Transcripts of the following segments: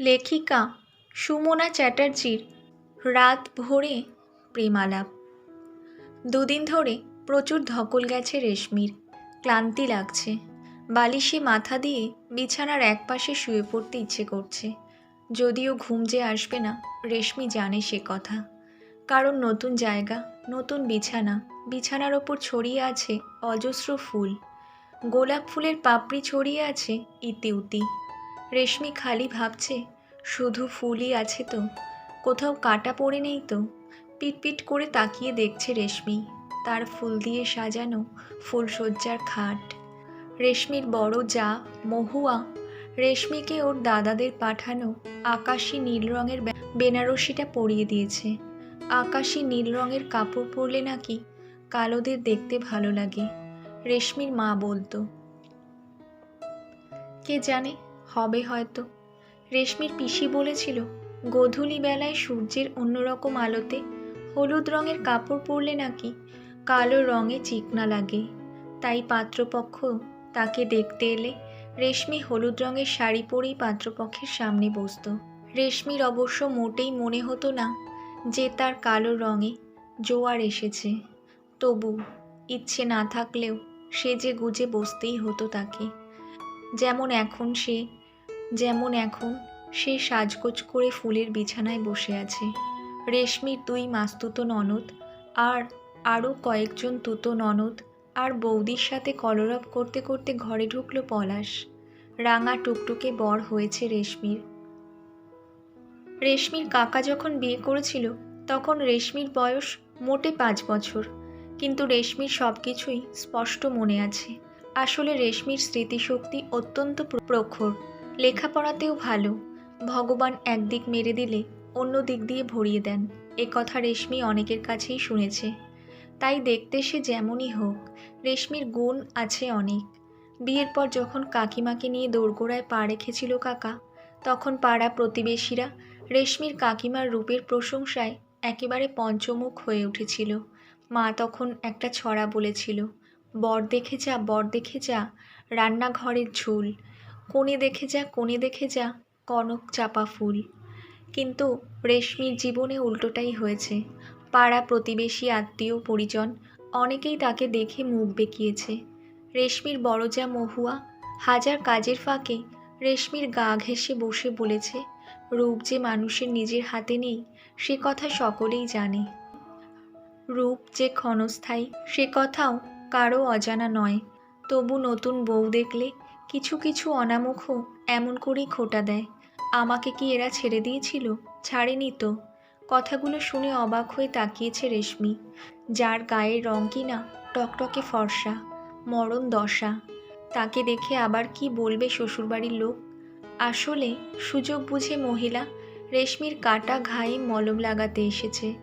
লেখিকা সুমনা চ্যাটার্জির রাত ভোরে প্রেমালাপ। দুদিন ধরে প্রচুর ধকল গেছে রেশমির, ক্লান্তি লাগছে। বালিশে মাথা দিয়ে বিছানার একপাশে শুয়ে পড়তে ইচ্ছে করছে। যদিও ঘুম যে আসবে না, রেশমি জানে সে কথা। কারণ নতুন জায়গা, নতুন বিছানা, বিছানার ওপর ছড়িয়ে আছে অজস্র ফুল। গোলাপ ফুলের পাপড়ি ছড়িয়ে আছে ইতিউতি রেশমি খালি ভাবছে, শুধু ফুলই আছে তো, কোথাও কাটা পড়ে নেই তো? পিটপিট করে তাকিয়ে দেখছে রেশমি, তার ফুল দিয়ে সাজানো ফুলসজ্জার খাট। রেশমির বড় যা মহুয়া, রেশমিকে ওর দাদাদের পাঠানো আকাশি নীল রঙের বেনারসিটা পরিয়ে দিয়েছে। আকাশি নীল রঙের কাপড় পরলে নাকি কালোদের দেখতে ভালো লাগে, রেশমির মা বলতো। কে জানে হবে হয়তো। রেশমির পিসি বলেছিল, গোধূলি বেলায় সূর্যের অন্যরকম আলোতে হলুদ রঙের কাপড় পরলে নাকি কালো রঙে চিকনা লাগে। তাই পাত্রপক্ষ তাকে দেখতে এলে রেশমি হলুদ রঙের শাড়ি পরেই পাত্রপক্ষের সামনে বসতো। রেশমির অবশ্য মোটেই মনে হতো না যে তার কালো রঙে জোয়ার এসেছে। তবু ইচ্ছে না থাকলেও সে যে গুজে বসতেই হতো তাকে। যেমন এখন সে যেমন এখন সে সাজগোজ করে ফুলের বিছানায় বসে আছে। রেশমির দুই মাস্তুতো ননদ আর আরও কয়েকজন তুতো ননদ আর বৌদির সাথে কলরব করতে করতে ঘরে ঢুকলো পলাশ। রাঙা টুকটুকে বর হয়েছে রেশমির। রেশমির কাকা যখন বিয়ে করেছিল, তখন রেশমির বয়স মোটে পাঁচ বছর। কিন্তু রেশমির সব কিছুই স্পষ্ট মনে আছে। আসলে রেশমির স্মৃতিশক্তি অত্যন্ত প্র- প্রখর। লেখাপড়াতেও ভালো। ভগবান একদিক মেরে দিলে অন্য দিক দিয়ে ভরিয়ে দেন। এ কথা রেশমি অনেকের কাছেই শুনেছে। তাই দেখতে সে যেমনই হোক, রেশমির গুণ আছে অনেক। বিয়ের পর যখন কাকিমাকে নিয়ে দোরগোড়ায় পা রেখেছিল কাকা, তখন পাড়া প্রতিবেশীরা রেশমির কাকিমার রূপের প্রশংসায় একেবারে পঞ্চমুখ হয়ে উঠেছিল। মা তখন একটা ছড়া বলেছিল, বর দেখে যা, বর দেখে যা, রান্নাঘরের ঝুল কোণে দেখে যা, কোণে দেখে যা, কনক চাপা ফুল। কিন্তু রেশমির জীবনে উল্টোটাই হয়েছে। পাড়া প্রতিবেশী, আত্মীয়, পরিজন, অনেকেই তাকে দেখে মুখ বেঁকিয়েছে। রেশমির বড় যা মহুয়া হাজার কাজের ফাঁকে রেশমির গা ঘেঁষে বসে বলেছে, রূপ যে মানুষের নিজের হাতে নেই, সে কথা সকলেই জানে। রূপ যে ক্ষণস্থায়ী, সে কথাও কারও অজানা নয়। তবু নতুন বউ দেখলে কিছু কিছু অনামুখও এমন করেই খোটা দেয়। আমাকে কি এরা ছেড়ে দিয়েছিল? ছাড়েনি তো। কথাগুলো শুনে অবাক হয়ে তাকিয়েছে রেশমি। যার গায়ের রং কিনা টকটকে ফর্সা, মরণ দশা। তাকে দেখে আবার কি বলবে শ্বশুরবাড়ির লোক? আসলে সুযোগ বুঝে মহিলা রেশমির কাটা ঘায়ে মলম লাগাতে এসেছে।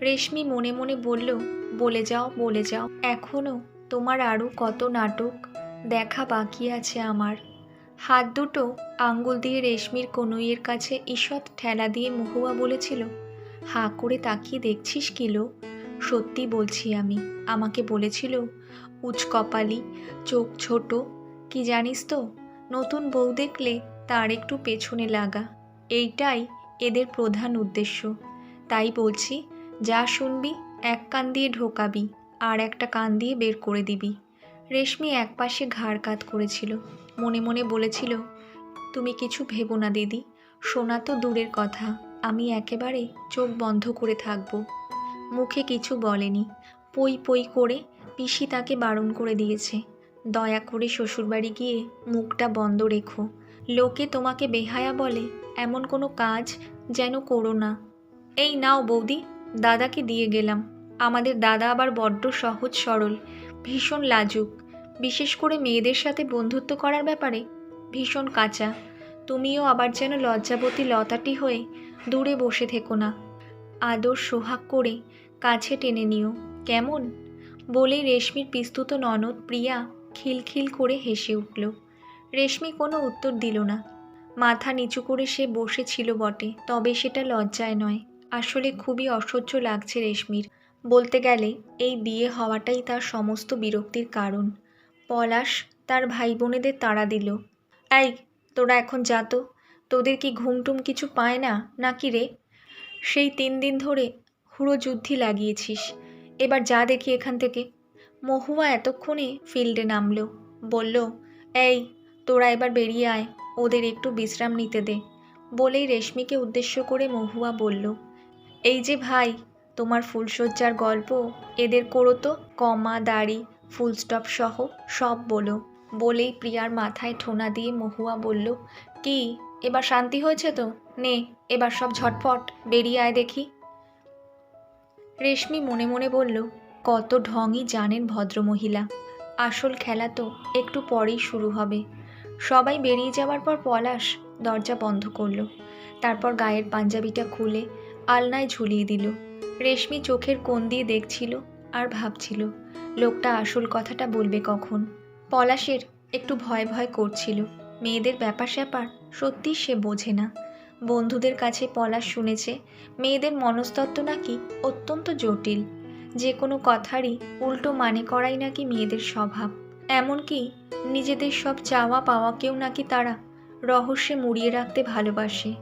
রেশমি মনে মনে বলল, বলে যাও বলে যাও। এখনও তোমার আরও কত নাটক দেখা বাকি আছে আমার। হাত দুটো আঙ্গুল দিয়ে রেশমির কনুইয়ের কাছে ঈষৎ ঠেলা দিয়ে মহুয়া বলেছিল, হাঁ করে তাকিয়ে দেখছিস কিলো সত্যি বলছি আমি, আমাকে বলেছিল উচকপালি চোখ ছোট, কি জানিস তো, নতুন বউ দেখলে তার একটু পেছনে লাগা। এইটাই এদের প্রধান উদ্দেশ্য। তাই বলছি, যা শুনবি, এক কান দিয়ে ঢোকাবি, আর একটা কান দিয়ে বের করে দিবি। রেশমি একপাশে ঘাড় কাত করেছিল, মনে মনে বলেছিল, তুমি কিছু ভেবো না, দিদি। শোনা তো দূরের কথা, আমি একেবারে চোখ বন্ধ করে থাকব মুখে কিছু বলেনি। পই পই করে পিসি তাকে বারণ করে দিয়েছে, দয়া করে শ্বশুরবাড়ি গিয়ে মুখটা বন্ধ রেখো। লোকে তোমাকে বেহায়া বলে, এমন কোনো কাজ যেন করো না এই নাও বৌদি, দাদাকে দিয়ে গেলাম। আমাদের দাদা আবার বড্ড সহজ সরল, ভীষণ লাজুক। বিশেষ করে মেয়েদের সাথে বন্ধুত্ব করার ব্যাপারে ভীষণ কাঁচা। তুমিও আবার যেন লজ্জাবতী লতাটি হয়ে দূরে বসে থেকো না। আদর সোহাগ করে কাছে টেনে নিও। কেমন? বলে রেশমির পিস্তুত ননদ প্রিয়া খিলখিল করে হেসে উঠল। রেশমি কোনো উত্তর দিল না। মাথা নিচু করে সে বসেছিল বটে, তবে সেটা লজ্জায় নয়। আসলে খুবই অসহ্য লাগছে রেশমির। বলতে গেলে, এই বিয়ে হওয়াটাই তার সমস্ত বিরক্তির কারণ। পলাশ তার ভাই বোনেদের তাড়া দিল। এই, তোরা এখন যা তো। তোদের কি ঘুমটুম কিছু পায় না, নাকি রে? সেই তিন দিন ধরে হুড়ো যুদ্ধি লাগিয়েছিস। এবার যা দেখি এখান থেকে। মহুয়া এতক্ষণে ফিল্ডে নামলো। বলল, এই, তোরা এবার বেরিয়ে আয়, ওদের একটু বিশ্রাম নিতে দে। বলেই রেশমিকে উদ্দেশ্য করে মহুয়া বলল, এই যে ভাই, তোমার ফুলশয্যার গল্প, এদের করো তো, কমা, দাড়ি ফুল স্টপ সহ সব বলো। বলেই প্রিয়ার মাথায় ঠোনা দিয়ে মহুয়া বলল, কি, এবার শান্তি হয়েছে তো? নে, এবার সব ঝটপট, বেরিয়ে আয় দেখি। রেশমি মনে মনে বলল, কত ঢংই জানেন ভদ্রমহিলা। আসল খেলা তো একটু পরেই শুরু হবে। সবাই বেরিয়ে যাওয়ার পর পলাশ দরজা বন্ধ করল। তারপর গায়ের পাঞ্জাবিটা খুলে আলনায় ঝুলিয়ে দিল। রেশমি চোখের কোণ দিয়ে দেখছিল আর ভাবছিল লোকটা আসল কথাটা বলবে কখন? পলাশের একটু ভয় ভয় করছিল। মেয়েদের ব্যাপার স্যাপার সত্যি সে বোঝে না। বন্ধুদের কাছে পলাশ শুনেছে, মেয়েদের মনস্তত্ত্ব নাকি অত্যন্ত জটিল। যে কোনো কথারই উল্টো মানে করাই নাকি মেয়েদের স্বভাব। এমনকি নিজেদের সব চাওয়া পাওয়াকেও নাকি তারা রহস্যে মুড়িয়ে রাখতে ভালোবাসে।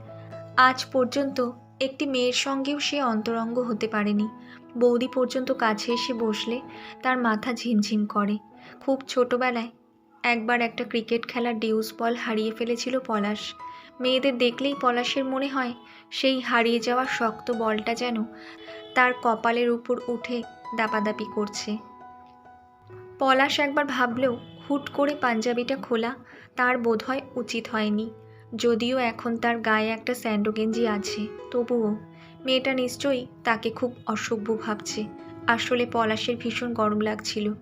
আজ পর্যন্ত একটি মেয়ের সঙ্গেও সে অন্তরঙ্গ হতে পারেনি। বৌদি পর্যন্ত কাছে এসে বসলে, তার মাথা ঝিমঝিম করে। খুব ছোটবেলায় একবার একটা ক্রিকেট খেলার ডিউস বল হারিয়ে ফেলেছিল পলাশ। মেয়েদের দেখলেই পলাশের মনে হয় সেই হারিয়ে যাওয়া শক্ত বলটা যেন তার কপালের উপর উঠে দাপাদাপি করছে। পলাশ একবার ভাবলেও হুট করে পাঞ্জাবিটা খোলা তার বোধহয় উচিত হয়নি, যদিও এখন তার গায়ে একটা স্যান্ডো গেঞ্জি আছে, তবুও মেয়েটা নিশ্চয়ই তাকে খুব অসভ্য ভাবছে। আসলে পলাশের ভীষণ গরম লাগছিল।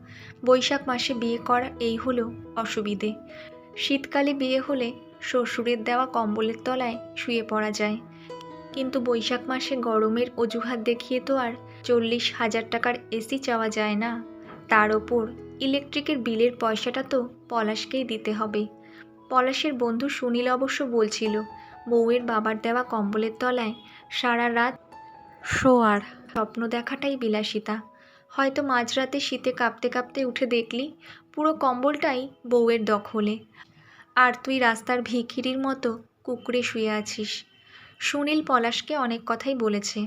বৈশাখ মাসে বিয়ে করা এই হলো অসুবিধে। শীতকালে বিয়ে হলে শ্বশুরের দেওয়া কম্বলের তলায় শুয়ে পড়া যায়। কিন্তু বৈশাখ মাসে গরমের অজুহাত দেখিয়ে তো আর চল্লিশ হাজার টাকার এসি চাওয়া যায় না। তার ওপর ইলেকট্রিকের বিলের পয়সাটা তো পলাশকেই দিতে হবে। পলাশের বন্ধু সুনীল অবশ্য বলছিল বউয়ের বাবার দেওয়া কম্বলের তলায় সারা রাত শোয়ার স্বপ্ন দেখাটাই বিলাসিতা। হয়তো মাঝরাতে শীতে কাঁপতে কাঁপতে উঠে দেখলি, পুরো কম্বলটাই বউয়ের দখলে। আর তুই রাস্তার ভিখিরির মতো কুকুরে শুয়ে আছিস। সুনীল পলাশকে অনেক কথাই বলেছে।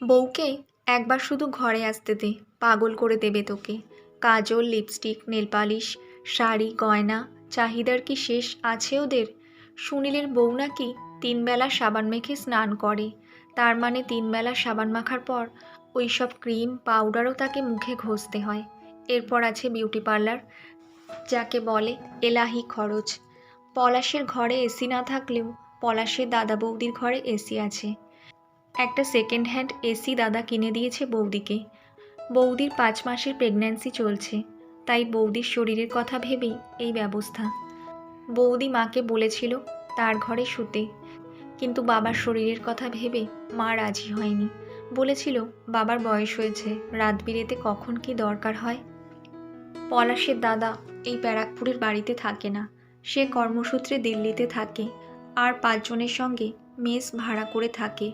বউকে একবার শুধু ঘরে আসতে দে, পাগল করে দেবে তোকে। কাজল, লিপস্টিক নেলপালিশ শাড়ি, গয়না, চাহিদার কি শেষ আছে ওদের? সুনীলের বউ নাকি তিনবেলা সাবান মেখে স্নান করে। তার মানে তিনবেলা সাবান মাখার পর ওই সব ক্রিম, পাউডারও তাকে মুখে ঘষতে হয়। এরপর আছে বিউটি পার্লার, যাকে বলে এলাহি খরচ। পলাশের ঘরে এসি না থাকলেও পলাশের দাদা বৌদির ঘরে এসি আছে। একটা সেকেন্ড হ্যান্ড এসি দাদা কিনে দিয়েছে বৌদিকে। বৌদির পাঁচ মাসের প্রেগন্যান্সি চলছে, তাই বৌদির শরীরের কথা ভেবেই এই ব্যবস্থা। বৌদি মাকে বলেছিল তার ঘরে শুতে। কিন্তু বাবার শরীরের কথা ভেবে মা রাজি হয়নি। বলেছিল, বাবার বয়স হয়েছে, রাত বিরেতে কখন কি দরকার হয়? পলাশের দাদা এই ব্যারাকপুরের বাড়িতে থাকে না। সে কর্মসূত্রে দিল্লিতে থাকে আর পাঁচজনের সঙ্গে মেস ভাড়া করে থাকে।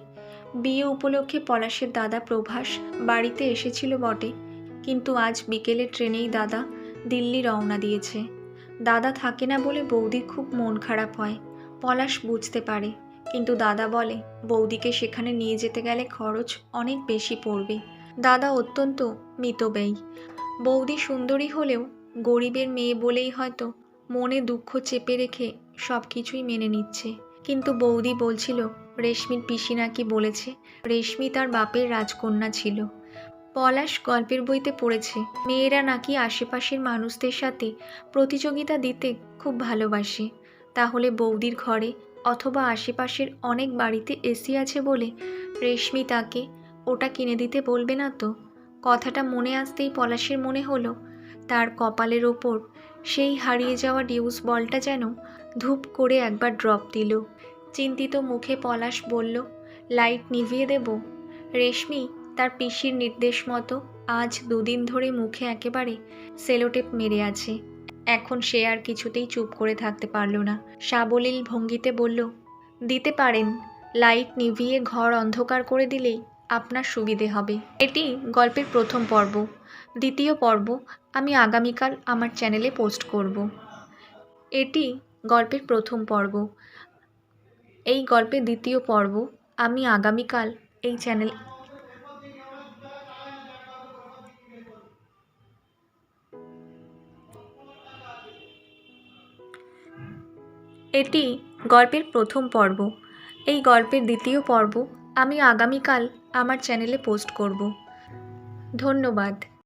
বিয়ে উপলক্ষে পলাশের দাদা প্রভাস বাড়িতে এসেছিল বটে, কিন্তু আজ বিকেলে ট্রেনেই দাদা দিল্লি রওনা দিয়েছে। দাদা থাকে না বলে বৌদির খুব মন খারাপ হয়। পলাশ বুঝতে পারে। কিন্তু দাদা বলে, বৌদিকে সেখানে নিয়ে যেতে গেলে খরচ অনেক বেশি পড়বে। দাদা অত্যন্ত মিতব্যয়ী। বৌদি সুন্দরী হলেও গরিবের মেয়ে বলেই হয়তো মনে দুঃখ চেপে রেখে সব কিছুই মেনে নিচ্ছে। কিন্তু বৌদি বলছিল, রেশমির পিসি নাকি বলেছে, রেশমি তার বাপের রাজকন্যা ছিল। পলাশ গল্পের বইতে পড়েছে, মেয়েরা নাকি আশেপাশের মানুষদের সাথে প্রতিযোগিতা দিতে খুব ভালোবাসে। তাহলে বৌদির ঘরে অথবা আশেপাশের অনেক বাড়িতে এসি আছে বলে রেশমি তাকে ওটা কিনে দিতে বলবে না তো? কথাটা মনে আসতেই পলাশের মনে হলো, তার কপালের ওপর সেই হারিয়ে যাওয়া ডিউস বলটা যেন ধূপ করে একবার ড্রপ দিল। চিন্তিত মুখে পলাশ বলল, লাইট নিভিয়ে দেব। রেশমি তার পিসির নির্দেশ মতো আজ দুদিন ধরে মুখে একেবারে সেলোটেপ মেরে আছে। এখন সে আর কিছুতেই চুপ করে থাকতে পারল না। সাবলীল ভঙ্গিতে বলল, দিতে পারেন। লাইট নিভিয়ে ঘর অন্ধকার করে দিলেই আপনার সুবিধে হবে। এটি গল্পের প্রথম পর্ব। দ্বিতীয় পর্ব আমি আগামীকাল আমার চ্যানেলে পোস্ট করব। এটি গল্পের প্রথম পর্ব। এই গল্পের দ্বিতীয় পর্ব আমি আগামীকাল এই চ্যানেল এটি গল্পের প্রথম পর্ব। এই গল্পের দ্বিতীয় পর্ব আমি আগামীকাল আমার চ্যানেলে পোস্ট করব। ধন্যবাদ।